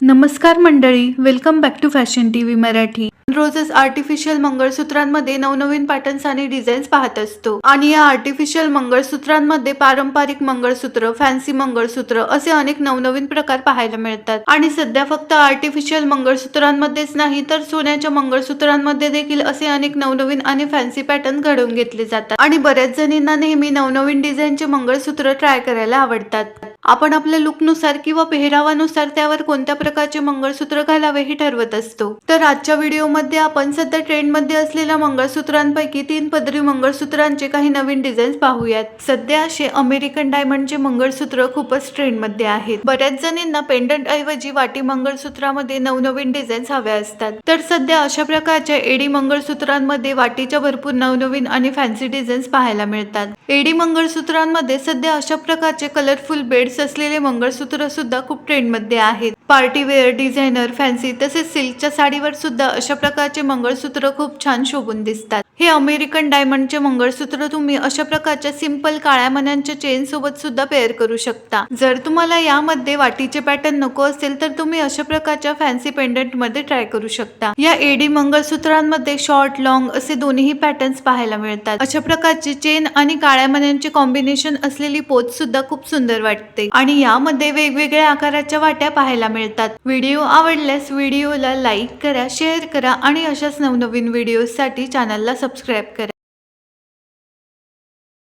नमस्कार मंडळी welcome back to fashion T V Marathi. रोजच आर्टिफिशियल मंगळसूत्रांमध्ये नवनवीन पॅटर्न्स आणि डिझाईन्स पाहत असतो. आणि या आर्टिफिशियल मंगळसूत्रांमध्ये पारंपरिक मंगळसूत्र फॅन्सी मंगळसूत्र असे अनेक नवनवीन प्रकार पाहायला मिळतात. आणि सध्या फक्त आर्टिफिशियल मंगळसूत्रांमध्येच नाही तर सोन्याच्या मंगळसूत्रांमध्ये देखील असे अनेक नवनवीन आणि फॅन्सी पॅटर्न घडवून घेतले जातात. आणि बऱ्याच जणींना नेहमी नवनवीन डिझाईनचे मंगळसूत्र ट्राय करायला आवडतात. आपण आपल्या लुकनुसार किंवा पेहरावानुसार त्यावर कोणत्या प्रकारचे मंगळसूत्र घालावे हे ठरवत असतो. तर आजच्या व्हिडिओमध्ये आपण सध्या ट्रेंडमध्ये असलेल्या मंगळसूत्रांपैकी तीन पदरी मंगळसूत्रांचे काही नवीन डिझाईन्स पाहूयात. सध्या असे अमेरिकन डायमंडचे मंगळसूत्र खूपच ट्रेंडमध्ये आहेत. बऱ्याच जणींना पेंडंट ऐवजी वाटी मंगळसूत्रामध्ये नवनवीन डिझाईन्स हव्या असतात. तर सध्या अशा प्रकारच्या एडी मंगळसूत्रांमध्ये वाटीच्या भरपूर नवनवीन आणि फॅन्सी डिझाईन्स पाहायला मिळतात. एडी मंगळसूत्रांमध्ये सध्या अशा प्रकारचे कलरफुल बेड शेड्स असलेले मंगळसूत्र सुद्धा खूप ट्रेंडमध्ये आहेत. पार्टी वेअर डिझायनर फॅन्सी तसेच सिल्कच्या साडीवर सुद्धा अशा प्रकारचे मंगळसूत्र खूप छान शोभून दिसतात. हे अमेरिकन डायमंडचे मंगळसूत्र तुम्ही अशा प्रकारच्या सिंपल काळ्या मन्यांच्या चेन सोबत सुद्धा पेअर करू शकता. जर तुम्हाला यामध्ये वाटीचे पॅटर्न नको असेल तर तुम्ही अशा प्रकारच्या फॅन्सी पेंडंटमध्ये ट्राय करू शकता. या एडी मंगळसूत्रांमध्ये शॉर्ट लॉंग असे दोन्ही पॅटर्न्स पाहायला मिळतात. अशा प्रकारची चेन आणि काळ्या मन्यांचे कॉम्बिनेशन असलेली पोच सुद्धा खूप सुंदर वाटते. आणि यामध्ये वेगवेगळ्या आकाराच्या वाट्या पाहायला मिळतात. व्हिडिओ आवडल्यास व्हिडिओला लाईक करा शेअर करा आणि अशाच नवनवीन व्हिडिओसाठी चॅनलला सबस्क्राईब करा.